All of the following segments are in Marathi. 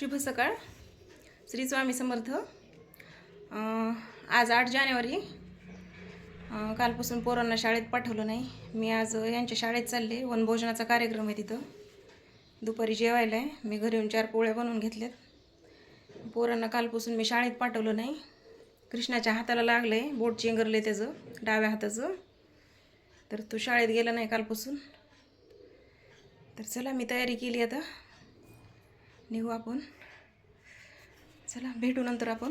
शुभ सकाळ. श्री स्वामी समर्थ. आज आठ जानेवारी. कालपासून पोरांना शाळेत पाठवलं नाही. मी आज यांच्या शाळेत चालले. वनभोजनाचा कार्यक्रम आहे तिथं. दुपारी जेवायला आहे. मी घरी येऊन चार पोळ्या बनवून घेतल्यात. पोरांना कालपासून मी शाळेत पाठवलं नाही. कृष्णाच्या हाताला लागलं आहे बोट चेंगरले त्याचं डाव्या हाताचं. तर तो शाळेत गेला नाही कालपासून. तर चला मी तयारी केली आता. निघू आपण. चला भेटू नंतर आपण.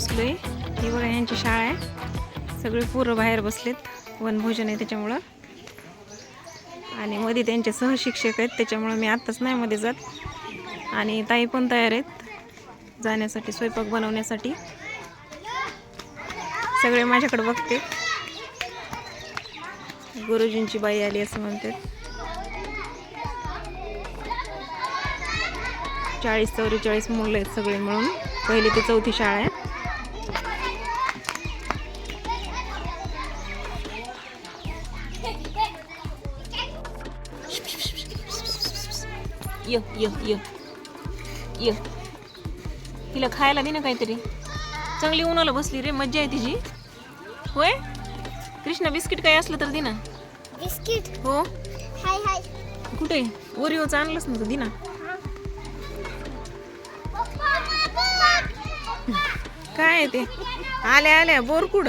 पोचलो आहे ही बघा यांची शाळा आहे. सगळे पोरं बाहेर बसलेत. वनभोजन आहे त्याच्यामुळं. आणि मध्ये त्यांचे सहशिक्षक आहेत त्याच्यामुळं मी आत्ताच नाही मध्ये जात. आणि ताई पण तयार आहेत जाण्यासाठी स्वयंपाक बनवण्यासाठी. सगळे माझ्याकडे बघते. गुरुजींची बाई आली असं म्हणतात. चाळीस चौवेचाळीस मुलं आहेत सगळे मिळून. पहिली ते चौथी शाळा आहे. य य य. य. तिला खायला दे ना काहीतरी. चांगली उन्हाला बसली रे मज्जा आहे तिची. होय? कृष्णा बिस्किट काही असलं तर दे ना. बिस्किट? हो. हाय हाय. कुठे? ओरिओचं आणलंच ना तू दे ना. काय आहे ते? आल्या आल्या. बोरकुड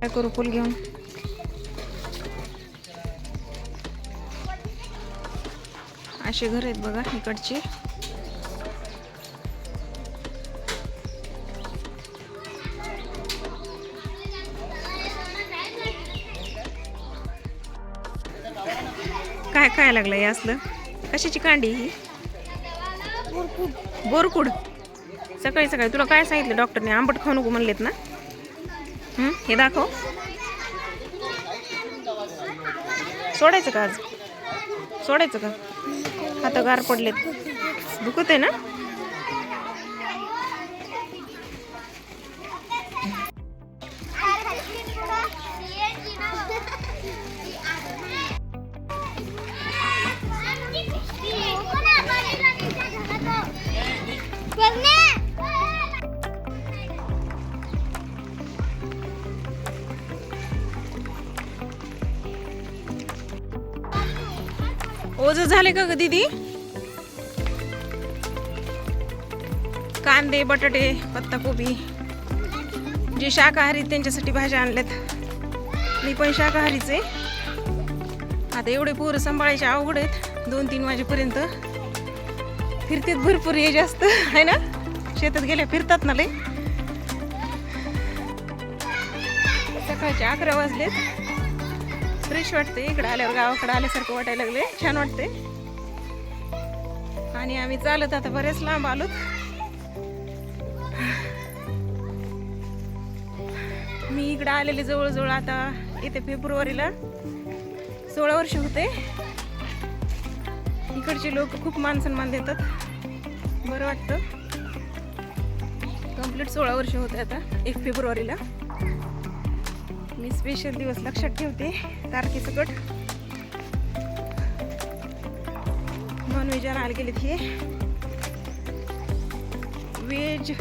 काय करू फुल घेऊन? असे घर आहेत बघा इकडचे. काय काय लागलं हे असलं कशाची कांडी ही? बोरकुड. सकाळी सकाळी. तुला काय सांगितलं डॉक्टरने? आंबट खाऊ नको म्हणलेत ना? हे? दाखव. सोडायचं का आज? सोडायचं का? हात गार पडलेत. दुखत आहे ना? झाले का ग दीदी? कांदे बटाटे पत्ताकोबी. जे शाकाहारी आहेत त्यांच्यासाठी भाज्या आणल्यात. मी पण शाकाहारीच आहे. आता एवढे पोरं सांभाळायचे अवघड आहेत. दोन तीन वाजेपर्यंत. फिरतेत भरपूर हे जास्त. आहे ना? शेतात गेल्या फिरतात ना लय सकाळचे अकरा वाजलेत. फ्रेश वाटते इकडे आल्यावर गावाकडे आल्यासारखं वाटायला लागले छान वाटते आणि आम्ही चालत आता बरेच लांब आलोत मी इकडे आलेले जवळजवळ आता इथे फेब्रुवारीला. सोळा वर्ष होते. इकडचे लोक खूप मान सन्मान देतात. बरं वाटतं. कंप्लीट सोळा वर्ष होते आता एक फेब्रुवारीला. मी स्पेशल दिवस लक्षात ठेवते. तारखेसकट नॉन व्हेज आणायला गेलेत हे. व्हेज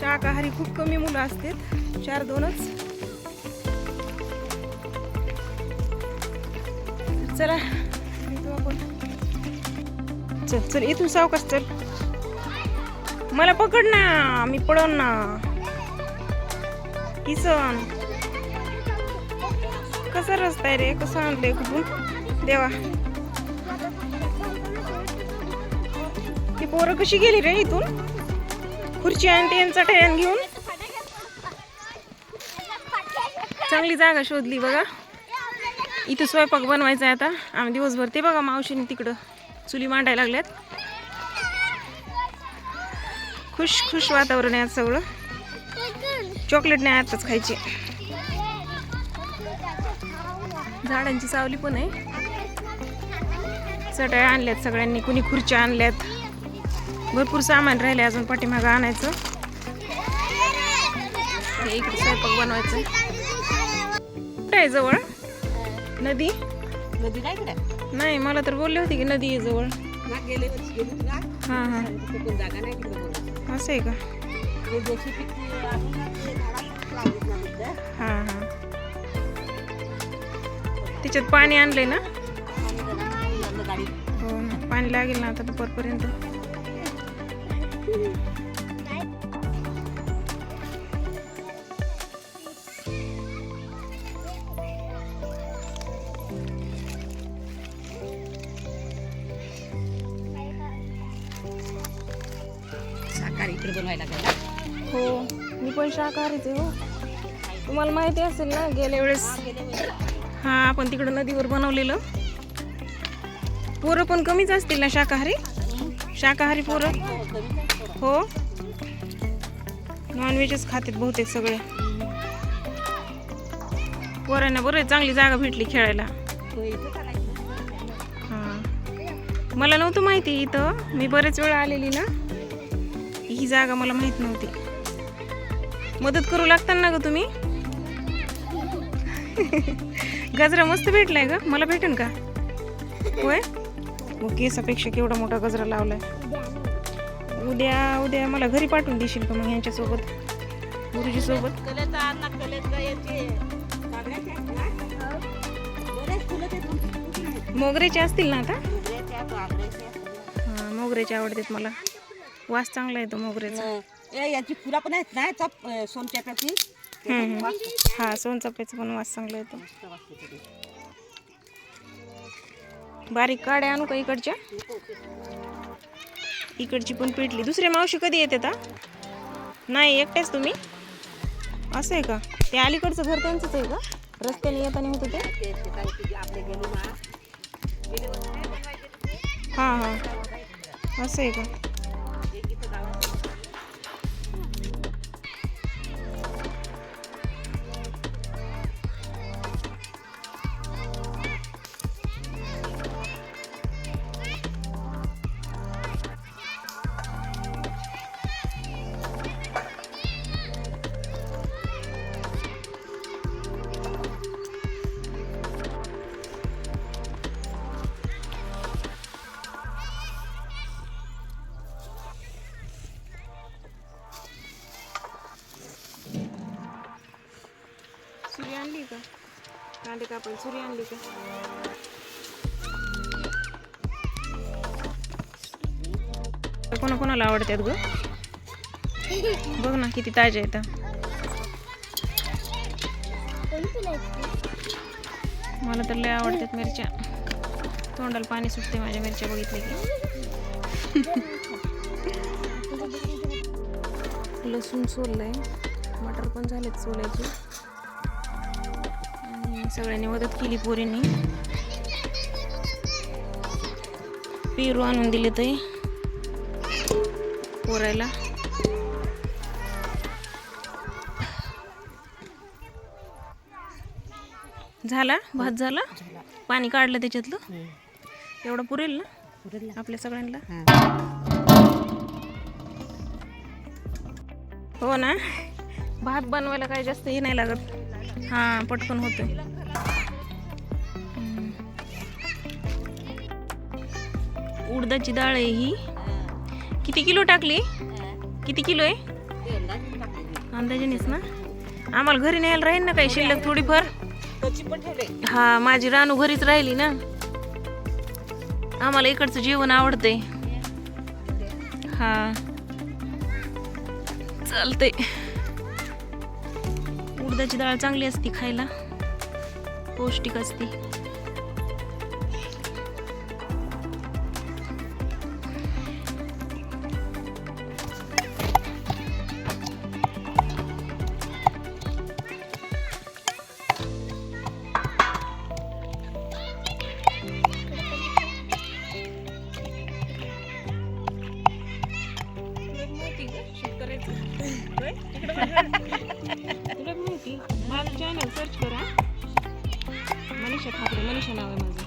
शाकाहारी खूप कमी मुलं असतात. चार दोनच. चला चल चल इथून सावकाश चल. मला पकड ना मी पडन ना. किसन कसा रस्ता आहे रे? कसं आणलंय कुठून? देवा. ती पोरं कशी गेली रे इथून? खुर्ची आणि त्यांचा टयान घेऊन. चांगली जागा शोधली बघा. इथं स्वयंपाक बनवायचा आहे आता. आम्ही दिवसभर ते बघा मावशीने तिकडं चुली मांडायला लागल्यात. खुश खुश वातावरण आहे आज सगळं. चॉकलेट नाही आताच खायची. झाडांची सावली पण आहे. चटया आणल्यात सगळ्यांनी कुणी खुर्च्या आणल्यात. भरपूर सामान राहिले अजून पाठीमागं आणायचं. हे इकडे स्वयंपाक बनवायचं. कुठं आहे जवळ? नदी? नदी नाही नाही मला तर बोलले होते की नदी आहे जवळ. हां हां. असं आहे का? हां हां. त्याच्यात पाणी आणलंय ना. हो ना पाणी लागेल ना आता दुपारपर्यंत. शाकाहारी इकडे बनवायला हो मी पण शाकाहारीच आहे हो. तुम्हाला माहिती असेल ना गेल्या वेळेस हा आपण तिकडं नदीवर बनवलेलं. पोरं पण कमीच असतील ना शाकाहारी? शाकाहारी पोरं? हो? नॉनव्हेजच खातात बहुतेक सगळे. पोरांना बरं चांगली जागा भेटली खेळायला. हां. मला नव्हतं माहिती इथं. मी बरेच वेळा आलेली ना. ही जागा मला माहीत नव्हती. मदत करू लागताना ना ग तुम्ही? गजरा मस्त भेटलाय ग. मला भेटेन का? होय? मग केसापेक्षा केवढा मोठा गजरा लावलाय. उद्या उद्या मला घरी पाठवून देशील का मग यांच्यासोबत? गुरुजी सोबत मोगऱ्याचे असतील ना आता? हां मोगऱ्याचे आवडतात मला. वास चांगला येतो मोगऱ्याचा. ए, याची फुलं पण आहेत ना चप हा सोनचाफ्याचा पण वास चांगला येतो. ते. बारीक काड्या आणू का इकडच्या? इकडची पण पेटली. दुसरे मावशी कधी येते आता नाही एकटेच तुम्ही? असं आहे का? ते अलीकडचं घर त्यांचंच आहे का? रस्त्याने येताना होतं ते? ते ते. हां हां. असं आहे का? कांदे कापायला सुरी आणली का? कोणा कोणाला आवडतात ग? बघ ना किती ताज्या आहेत. मला तर लय आवडतात मिरच्या. तोंडाला पाणी सुटते माझ्या मिरच्या बघितल्या की. लसूण सोललंय. मटर पण झालेत सोलायचे. सगळ्यांनी मदत केली पोरींनी. पेरू आणून दिले ते पोरायला. झाला? भात झाला? पाणी काढलं त्याच्यातलं? एवढं पुरेल ना? आपल्या सगळ्यांना? हो ना? भात बनवायला काय जास्त हे नाही लागत. हां पटकन होतं उडदाची डाळ आहे ही. किती किलो टाकली? किती किलो आहे. अंदाजेनेच ना? आम्हाला घरी न्यायला राहील ना काही शिल्लक थोडीफार? हा माझी रानू घरीच राहिली ना. आम्हाला इकडचं जेवण आवडतंय. हा. चालतंय. उडदाची डाळ चांगली असती खायला. पौष्टिक असते. तुला माहिती माझं चॅनल सर्च करा. मनीषा ठाकरे मनीषा नाव आहे माझं.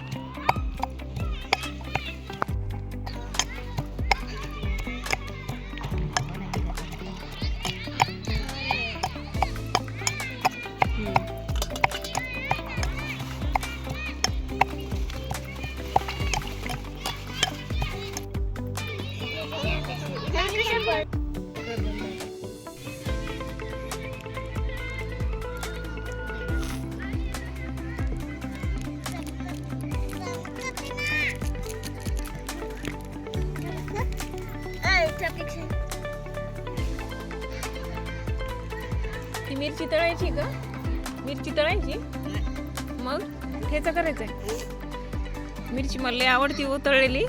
मिरची तळायची का? मिरची तळायची? मग? ठेचा करायचा मिरची मला लई आवडती हो तळलेली.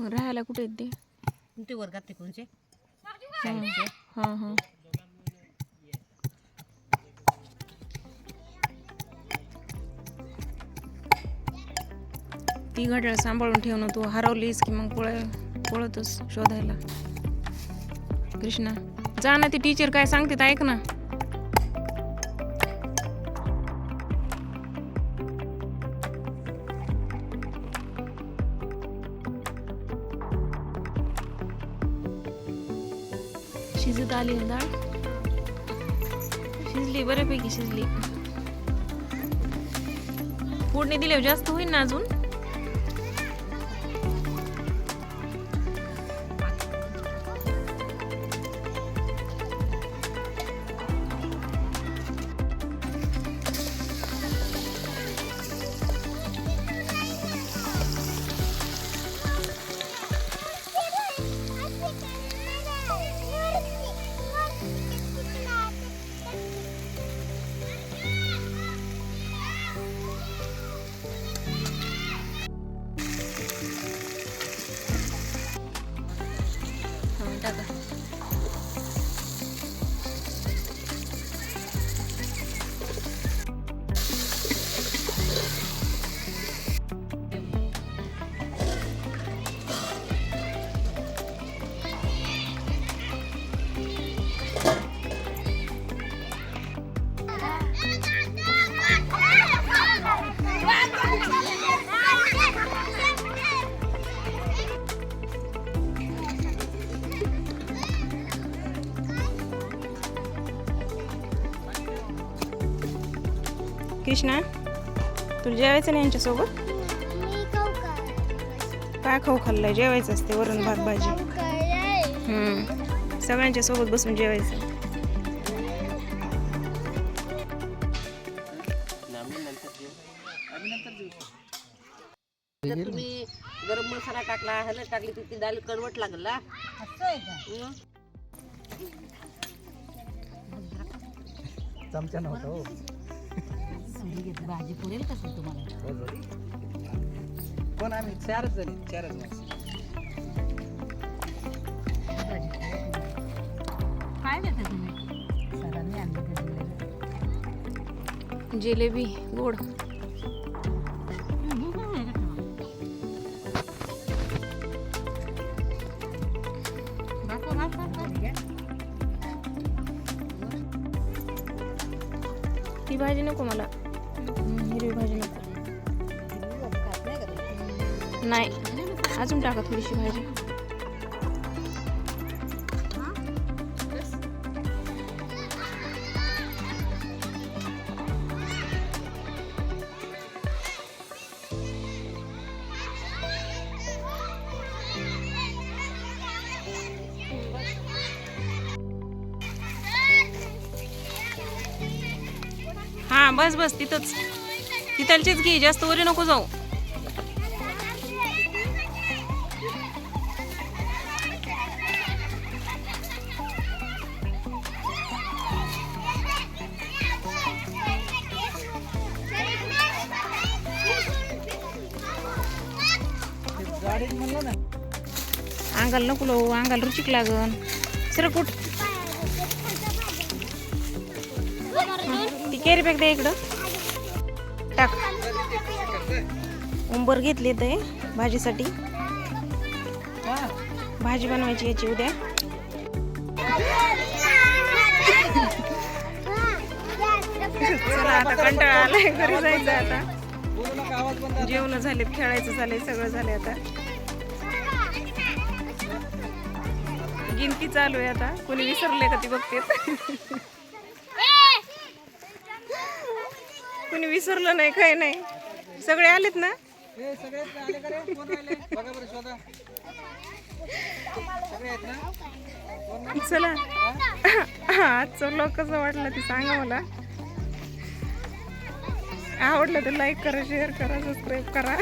राहायला कुठे आहेत ते? ते वर्गात तिकडूनचे हां हां. ती घड्याळ सांभाळून ठेवणं तू हरवलीस की मग पळ पळतोस शोधायला? कृष्णा. जा ना ती टीचर काय सांगते ते ऐक ना. शिजत आली ना डाळ शिजली बऱ्यापैकी शिजली. फोडणी दिल्यावर जास्त होईल ना अजून? कृष्णा तुला जेवायचं नाही यांच्यासोबत? काय खाऊ खाल्लंय. जेवायचं असते वरण भात भाजी. सगळ्यांच्या सोबत बसून जेवायचं. तुम्ही गरम मसाला टाकला हळद टाकली तर ती डाळ कडवट लागल. ना हं? चमचा नव्हता हो भाजी पुरेल कसं तुम्हाला? पण आम्ही चारच जणी चारच माणसं काय देते तुम्ही? सरांनी आणलं जिलेबी? गोड. ती भाजी नको मला. हिरवी भाजी नको. नाही अजून टाका थोडीशी भाजी. बस बस तिथंच. तिथलचीच घे जास्त वरी नको जाऊ. अंगाला नको लावू अंगाला रुचिक लागन. सर कुठ? कॅरी बॅग द्या इकडं. टाक. उंबर घेतली ते भाजीसाठी. भाजी बनवायची याची उद्या. चला आता कंटाळा आलाय घरी जायचं आता. आहे. जेवण झालेत खेळायचं झालंय सगळं झालंय आता. गिनती चालू आहे आता. कोणी विसरले का ती बघते कोणी विसरलं नाही काही नाही सगळे आलेत ना चला आजचं लोक कसं वाटलं ते सांगा मला आवडलं तर लाईक करा शेअर करा सबस्क्राईब करा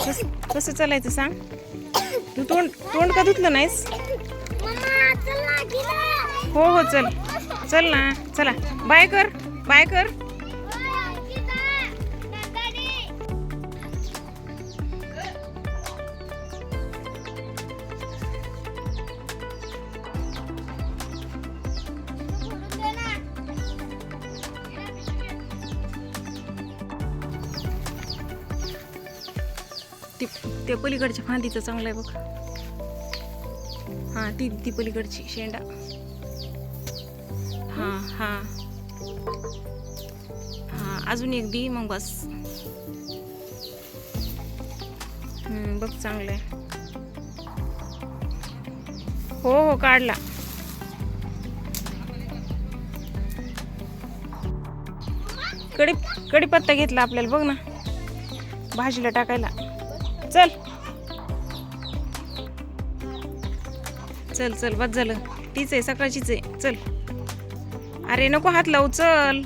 हा, कसं चालायचं सांग तू तोंड तोंड का धुतलं नाहीस? हो हो चल. चल ना चला. बाय कर बाय कर. ते त्या पलीकडच्या फांदीचं चांगलं आहे बघ. हां ती ती पलीकडची शेंडा. हां हां. हां अजून एक दी मग बस. बघ चांगलं आहे. हो हो काढला. कडी कढीपत्ता घेतला आपल्याला बघ ना. भाजीला टाकायला. चल. चल चल बस झालं. तीच आहे सकाळचीच आहे. चल. अरे नको हात लावू चल.